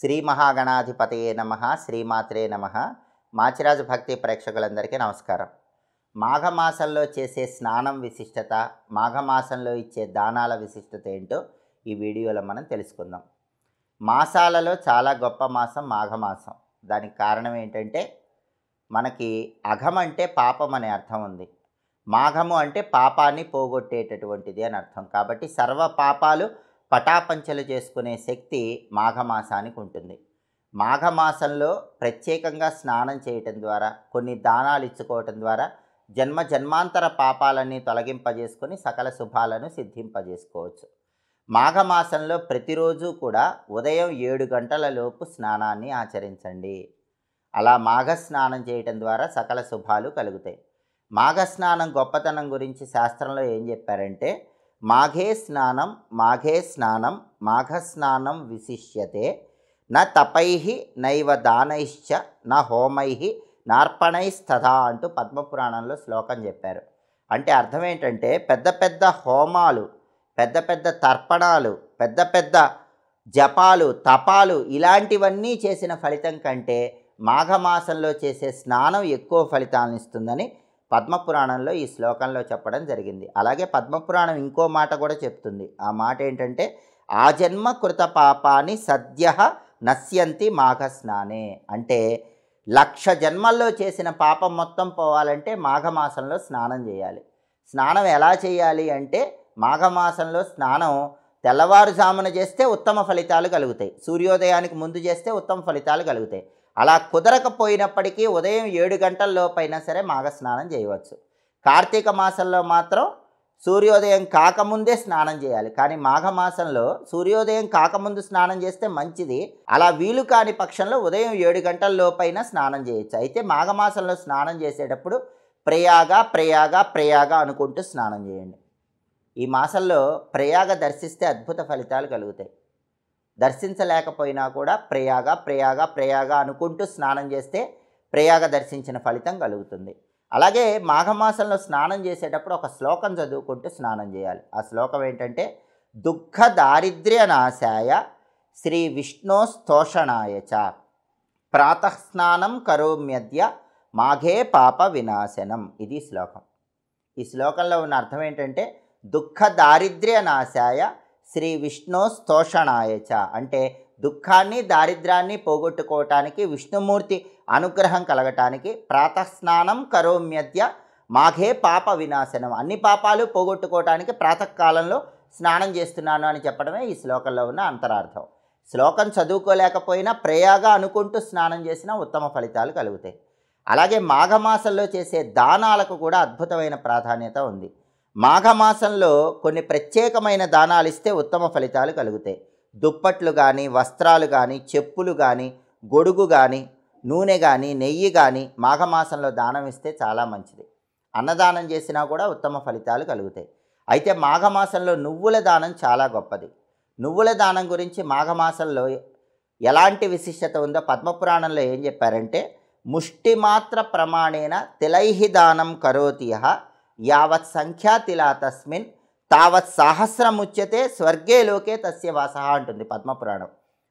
శ్రీ మహాగణాధిపతయే నమ శ్రీమాత్రే నమ. మాచిరాజు భక్తి ప్రేక్షకులందరికీ నమస్కారం. మాఘమాసంలో చేసే స్నానం విశిష్టత మాఘమాసంలో ఇచ్చే దానాల విశిష్టత ఏంటో ఈ వీడియోలో మనం తెలుసుకుందాం. మాసాలలో చాలా గొప్ప మాసం మాఘమాసం. దానికి కారణం ఏంటంటే మనకి అఘం అంటే పాపం అనే అర్థం ఉంది. మాఘము అంటే పాపాన్ని పోగొట్టేటటువంటిది అని అర్థం. కాబట్టి సర్వ పాపాలు పటాపంచలు చేసుకునే శక్తి మాఘమాసానికి ఉంటుంది. మాఘమాసంలో ప్రత్యేకంగా స్నానం చేయటం ద్వారా కొన్ని దానాలు ఇచ్చుకోవటం ద్వారా జన్మ జన్మాంతర పాపాలన్నీ తొలగింపజేసుకొని సకల శుభాలను సిద్ధింపజేసుకోవచ్చు. మాఘమాసంలో ప్రతిరోజు కూడా ఉదయం ఏడు గంటలలోపు స్నానాన్ని ఆచరించండి. అలా మాఘ స్నానం చేయటం ద్వారా సకల శుభాలు కలుగుతాయి. మాఘ స్నానం గొప్పతనం గురించి శాస్త్రంలో ఏం చెప్పారంటే మాఘే స్నానం మాఘే స్నానం మాఘ స్నానం విశిష్యతే. నా తపై నైవ దానైశ్చ నా హోమై నార్పణైస్తథా అంటూ పద్మపురాణంలో శ్లోకం చెప్పారు. అంటే అర్థం ఏంటంటే పెద్ద పెద్ద హోమాలు పెద్ద పెద్ద తర్పణాలు పెద్ద పెద్ద జపాలు తపాలు ఇలాంటివన్నీ చేసిన ఫలితం కంటే మాఘమాసంలో చేసే స్నానం ఎక్కువ ఫలితాలను ఇస్తుందని పద్మపురాణంలో ఈ శ్లోకంలో చెప్పడం జరిగింది. అలాగే పద్మపురాణం ఇంకో మాట కూడా చెప్తుంది. ఆ మాట ఏంటంటే ఆ జన్మ కృత పాపాన్ని సద్య నశ్యంతి మాఘస్నానే. అంటే లక్ష జన్మల్లో చేసిన పాపం మొత్తం పోవాలంటే మాఘమాసంలో స్నానం చేయాలి. స్నానం ఎలా చేయాలి అంటే మాఘమాసంలో స్నానం తెల్లవారుజామున చేస్తే ఉత్తమ ఫలితాలు కలుగుతాయి. సూర్యోదయానికి ముందు చేస్తే ఉత్తమ ఫలితాలు కలుగుతాయి. అలా కుదరకపోయినప్పటికీ ఉదయం ఏడు గంటల లోపైనా సరే మాఘ స్నానం చేయవచ్చు. కార్తీక మాసంలో మాత్రం సూర్యోదయం కాకముందే స్నానం చేయాలి. కానీ మాఘమాసంలో సూర్యోదయం కాకముందు స్నానం చేస్తే మంచిది. అలా వీలు కాని పక్షంలో ఉదయం ఏడు గంటల లోపైన స్నానం చేయొచ్చు. అయితే మాఘమాసంలో స్నానం చేసేటప్పుడు ప్రయాగ ప్రయాగ ప్రయాగ అనుకుంటూ స్నానం చేయండి. ఈ మాసంలో ప్రయాగ దర్శిస్తే అద్భుత ఫలితాలు కలుగుతాయి. దర్శించలేకపోయినా కూడా ప్రయాగ ప్రయాగ ప్రయాగ అనుకుంటూ స్నానం చేస్తే ప్రయాగ దర్శించిన ఫలితం కలుగుతుంది. అలాగే మాఘమాసంలో స్నానం చేసేటప్పుడు ఒక శ్లోకం చదువుకుంటూ స్నానం చేయాలి. ఆ శ్లోకం ఏంటంటే దుఃఖ దారిద్ర్య నాశాయ శ్రీ విష్ణో స్తోషణాయ చ. ప్రాతస్నానం కరోమ్యద్య మాఘే పాప వినాశనం. ఇది శ్లోకం. ఈ శ్లోకంలో ఉన్న అర్థం ఏంటంటే దుఃఖ దారిద్ర్య నాశాయ శ్రీ విష్ణు స్తోషణాయచ చ. అంటే దుఃఖాన్ని దారిద్రాన్ని పోగొట్టుకోవటానికి విష్ణుమూర్తి అనుగ్రహం కలగటానికి ప్రాతస్నానం కరోమ్యద్య మాఘే పాప వినాశనం. అన్ని పాపాలు పోగొట్టుకోవటానికి ప్రాతకాలంలో స్నానం చేస్తున్నాను అని చెప్పడమే ఈ శ్లోకంలో ఉన్న అంతరార్థం. శ్లోకం చదువుకోలేకపోయినా ప్రేయాగా అనుకుంటూ స్నానం చేసినా ఉత్తమ ఫలితాలు కలుగుతాయి. అలాగే మాఘమాసంలో చేసే దానాలకు కూడా అద్భుతమైన ప్రాధాన్యత ఉంది. మాఘమాసంలో కొన్ని ప్రత్యేకమైన దానాలు ఇస్తే ఉత్తమ ఫలితాలు కలుగుతాయి. దుప్పట్లు కానీ వస్త్రాలు కానీ చెప్పులు కానీ గొడుగు కానీ నూనె కానీ నెయ్యి కానీ మాఘమాసంలో దానం ఇస్తే చాలా మంచిది. అన్నదానం చేసినా కూడా ఉత్తమ ఫలితాలు కలుగుతాయి. అయితే మాఘమాసంలో నువ్వుల దానం చాలా గొప్పది. నువ్వుల దానం గురించి మాఘమాసంలో ఎలాంటి విశిష్టత ఉందో పద్మపురాణంలో ఏం చెప్పారంటే ముష్టిమాత్ర ప్రమాణేన తిలైహి దానం కరోతి యావత్ సంఖ్యాతిలా తస్మిన్ తావత్ సహస్రముచ్యతే స్వర్గే లోకే తస్య వాస అంటుంది పద్మపురాణం.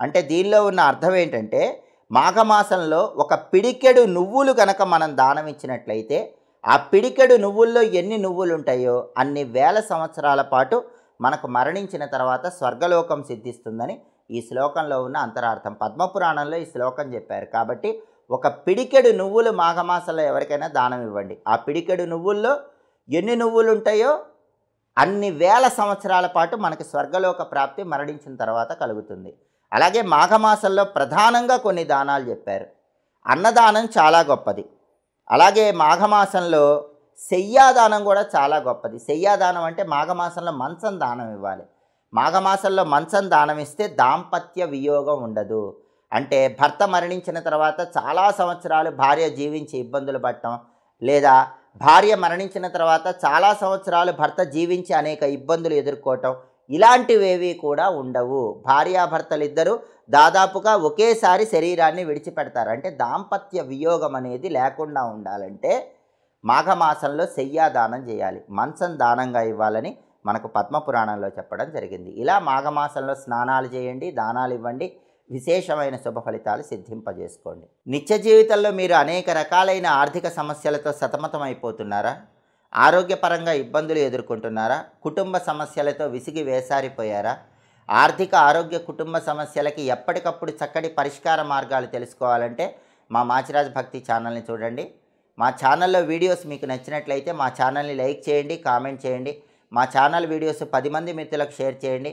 అంటే దీనిలో ఉన్న అర్థం ఏంటంటే మాఘమాసంలో ఒక పిడికెడు నువ్వులు కనుక మనం దానం ఇచ్చినట్లయితే ఆ పిడికెడు నువ్వుల్లో ఎన్ని నువ్వులు ఉంటాయో అన్ని వేల సంవత్సరాల పాటు మనకు మరణించిన తర్వాత స్వర్గలోకం సిద్ధిస్తుందని ఈ శ్లోకంలో ఉన్న అంతరార్థం. పద్మపురాణంలో ఈ శ్లోకం చెప్పారు. కాబట్టి ఒక పిడికెడు నువ్వులు మాఘమాసంలో ఎవరికైనా దానం ఇవ్వండి. ఆ పిడికెడు నువ్వుల్లో ఎన్ని నువ్వులు ఉంటాయో అన్ని వేల సంవత్సరాల పాటు మనకి స్వర్గలోక ప్రాప్తి మరణించిన తర్వాత కలుగుతుంది. అలాగే మాఘమాసంలో ప్రధానంగా కొన్ని దానాలు చెప్పారు. అన్నదానం చాలా గొప్పది. అలాగే మాఘమాసంలో శయ్యాదానం కూడా చాలా గొప్పది. శయ్యాదానం అంటే మాఘమాసంలో మంచం దానం ఇవ్వాలి. మాఘమాసంలో మంచం దానం ఇస్తే దాంపత్య వియోగం ఉండదు. అంటే భర్త మరణించిన తర్వాత చాలా సంవత్సరాలు భార్య జీవించి ఇబ్బందులు పడటం లేదా భార్య మరణించిన తర్వాత చాలా సంవత్సరాలు భర్త జీవించి అనేక ఇబ్బందులు ఎదుర్కోవటం ఇలాంటివేవి కూడా ఉండవు. భార్యాభర్తలు ఇద్దరు దాదాపుగా ఒకేసారి శరీరాన్ని విడిచిపెడతారు. అంటే దాంపత్య వియోగం అనేది లేకుండా ఉండాలంటే మాఘమాసంలో శయ్యాదానం చేయాలి. మంచం దానంగా ఇవ్వాలని మనకు పద్మపురాణంలో చెప్పడం జరిగింది. ఇలా మాఘమాసంలో స్నానాలు చేయండి దానాలు ఇవ్వండి. విశేషమైన శుభ ఫలితాలు సిద్ధింపజేసుకోండి. నిత్య జీవితంలో మీరు అనేక రకాలైన ఆర్థిక సమస్యలతో సతమతమైపోతున్నారా? ఆరోగ్యపరంగా ఇబ్బందులు ఎదుర్కొంటున్నారా? కుటుంబ సమస్యలతో విసిగి వేసారిపోయారా? ఆర్థిక ఆరోగ్య కుటుంబ సమస్యలకి ఎప్పటికప్పుడు చక్కటి పరిష్కార మార్గాలు తెలుసుకోవాలంటే మా మాచిరాజ్ భక్తి ఛానల్ని చూడండి. మా ఛానల్లో వీడియోస్ మీకు నచ్చినట్లయితే మా ఛానల్ని లైక్ చేయండి కామెంట్ చేయండి. మా ఛానల్ వీడియోస్ పది మంది మిత్రులకు షేర్ చేయండి.